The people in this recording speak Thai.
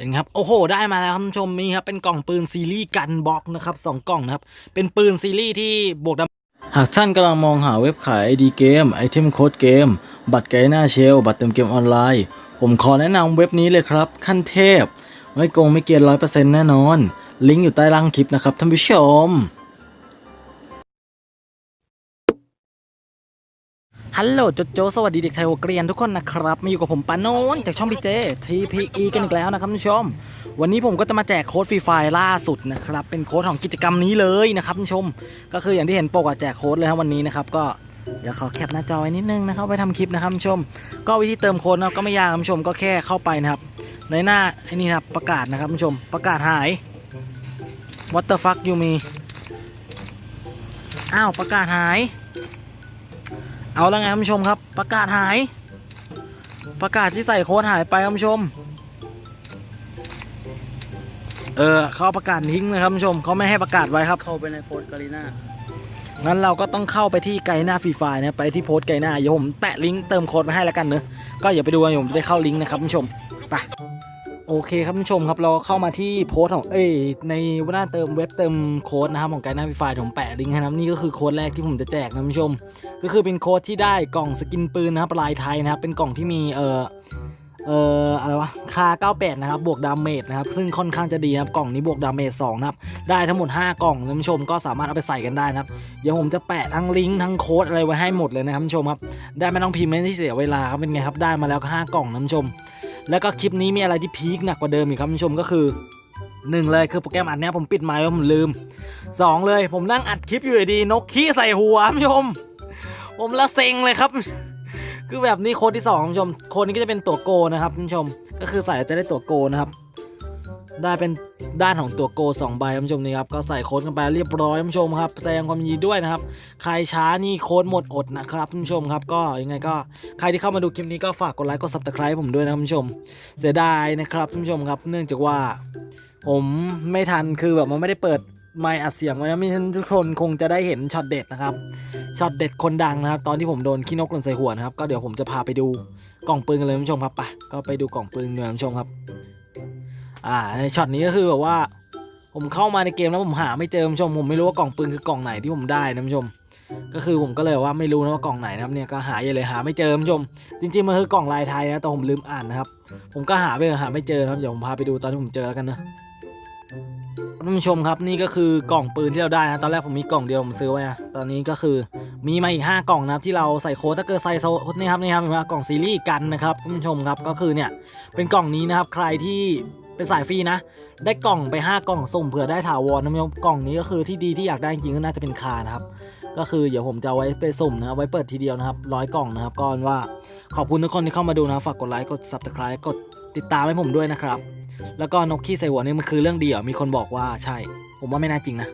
เป็นครับโอ้โห ได้มาแล้วครับท่านผู้ชมนี่ครับเป็นกล่องปืนซีรีส์กันบ็อกนะครับสองกล่องนะครับเป็นปืนซีรีส์ที่บวกดาหากท่านกำลังมองหาเว็บขาย ID เกมไอเทมโค้ดเกม บัตรไกด์หน้าเชล บัตรเติมเกมออนไลน์ ผมขอแนะนำเว็บนี้เลยครับ ขั้นเทพ ไม่โกงไม่เกินร้อยเปอร์เซ็นต์แน่นอน ลิงก์อยู่ใต้ล่างคลิปนะครับท่านผู้ชม ฮัลโหลโจโจสวัสดีเด็กไทยหัวเกรียนทุกคนนะครับ มาอยู่กับผมปานโนนจากช่องพีเจ TPE กันอีกแล้วนะครับท่านผู้ชม วันนี้ผมก็จะมาแจกโค้ดฟรีไฟล์ล่าสุดนะครับ เป็นโค้ดของกิจกรรมนี้เลยนะครับท่านผู้ชม ก็คืออย่างที่เห็นปกอะแจกโค้ดเลยครับวันนี้นะครับ ก็เดี๋ยวขอแคปหน้าจอไว้นิดนึงนะครับไว้ทำคลิปนะครับท่านผู้ชม ก็วิธีเติมโค้ดนะก็ไม่ยากท่านผู้ชมก็แค่เข้าไปนะครับ ในหน้าไอ้นี่นะครับประกาศนะครับท่านผู้ชม ประกาศหาย What the fuck you me อ้าวประกาศหาย เอาแล้วไงท่านผู้ชมครับ ประกาศหาย ประกาศที่ใส่โค้ดหายไปท่านผู้ชม เออเขาเอาประกาศทิ้งนะครับท่านผู้ชมเขาไม่ให้ประกาศไว้ครับเข้าไปในโฟนการีนางั้นเราก็ต้องเข้าไปที่ไกด์หน้าฟรีไฟล์นะไปที่โพสต์ไกด์หน้าเดี๋ยวผมแปะลิงก์เติมโค้ดมาให้แล้วกันเนอะก็อย่าไปดูกันเดี๋ยวผมจะได้เข้าลิงก์นะครับท่านผู้ชมไป โอเคครับท่านผู้ชมครับเราเข้ามาที่โพสต์ของเอ้ยในหน้าเติมเว็บเติมโค้ดนะครับของไกด์หน้าฟรีไฟล์ผมแปะลิงก์ให้นะครับนี่ก็คือโค้ดแรกที่ผมจะแจกนะผู้ชม ก็คือเป็นโค้ดที่ได้กล่องสกินปืนนะครับลายไทยนะครับเป็นกล่องที่มีเอ่อเอ่ออะไรวะคา 98 นะครับ บวกดาเมจนะครับ ซึ่งค่อนข้างจะดีนะครับกล่องนี้บวกดาเมจ2นะครับ ได้ทั้งหมด 5 กล่องท่านผู้ชมก็สามารถเอาไปใส่กันได้นะครับ เดี๋ยวผมจะแปะทั้งลิงก์ทั้งโค้ดอะไรไว้ให้หมดเลยนะครับท่านผู้ชมครับ ได้ไม่ต้องพิมพ์ไม่ที่เสียเวลาครับเป็นไงครับ ได้มาแล้วก็ห้ากล่องท่านผู้ชม แล้วก็คลิปนี้มีอะไรที่พีคหนักกว่าเดิมอีกครับท่านผู้ชมก็คือหนึ่งเลยคือโปรแกรมอัดเนี้ยผมปิดไมค์ไว้ผมลืมสองเลยผมนั่งอัดคลิปอยู่ดีนกขี้ใส่หัวท่านผู้ชม ผมละเซ็งเลยครับ คือแบบนี้โค้ดที่สองท่านผู้ชมโค้ดนี้ก็จะเป็นตัวโกนะครับท่านผู้ชม ก็คือใส่จะได้ตัวโกนะครับ ได้เป็นด้านของตัวโกสองใบท่านผู้ชมนี่ครับก็ใส่โค้ดกันไปเรียบร้อยท่านผู้ชมครับแสดงความยินดีด้วยนะครับใครช้านี่โค้ดหมดอดนะครับท่านผู้ชมครับก็ยังไงก็ใครที่เข้ามาดูคลิปนี้ก็ฝากกดไลค์กด subscribe ผมด้วยนะครับท่านผู้ชม เสียดายนะครับท่านผู้ชมครับ เนื่องจากว่า ผมไม่ทันคือแบบมันไม่ได้เปิดไมค์อัดเสียงไว้นะม่ฉะนั้นทุกคนคงจะได้เห็นช็อตเด็ดนะครับช็อตเด็ดคนดังนะครับ ตอนที่ผมโดนขี้นกหล่นใส่หัวนะครับก็เดี๋ยวผมจะพาไปดูกล่องปืนกันเลยท่านผู้ชมครับไปก็ไปดูกล่องปืนเลยท่านผู้ชมครับ อ่าในช็อตนี้ก็คือแบบว่า ผมเข้ามาในเกมแล้วผมหาไม่เจอผู้ชมผมไม่รู้ว่ากล่องปืนคือกล่องไหนที่ผมได้นะผู้ชม ก็คือผมก็เลยว่าไม่รู้นะว่ากล่องไหนนะครับเนี่ยก็หาอยู่เลยหาไม่เจอผู้ชม จริงๆมันคือกล่องลายไทยนะแต่ผมลืมอ่านนะครับ ผมก็หาไปหาไม่เจอนะครับเดี๋ยวผมพาไปดูตอนที่ผมเจอแล้วกันนะท่านผู้ชมครับนี่ก็คือกล่องปืนที่เราได้นะตอนแรกผมมีกล่องเดียวผมซื้อไว้นะตอนนี้ก็คือมีมาอีก 5 กล่องนะครับที่เราใส่โค้ดถ้าเกิดใส่โค้ดนี่ครับนี่ครับเห็นกล่องซีรีส์กันนะครับท่านผู้ชมครับก็คือเนี่ยเป็นกล่องนี้นะครับใครที่ เป็นสายฟรีนะ ได้กล่องไป 5 กล่องส่งเผื่อได้ถาวรนะท่านผู้ชมกล่องนี้ก็คือที่ดีที่อยากได้จริงก็น่าจะเป็นคานะครับ ก็คือเดี๋ยวผมจะไว้ไปสุ่มนะครับไว้เปิดทีเดียวนะครับร้อยกล่องนะครับก่อนว่าขอบคุณทุกคนที่เข้ามาดูนะฝากกดไลค์กด subscribe กดติดตามให้ผมด้วยนะครับ แล้วก็นกขี้ใส่หัวนี่มันคือเรื่องดีเหรอมีคนบอกว่าใช่ ผมว่าไม่น่าจริงนะ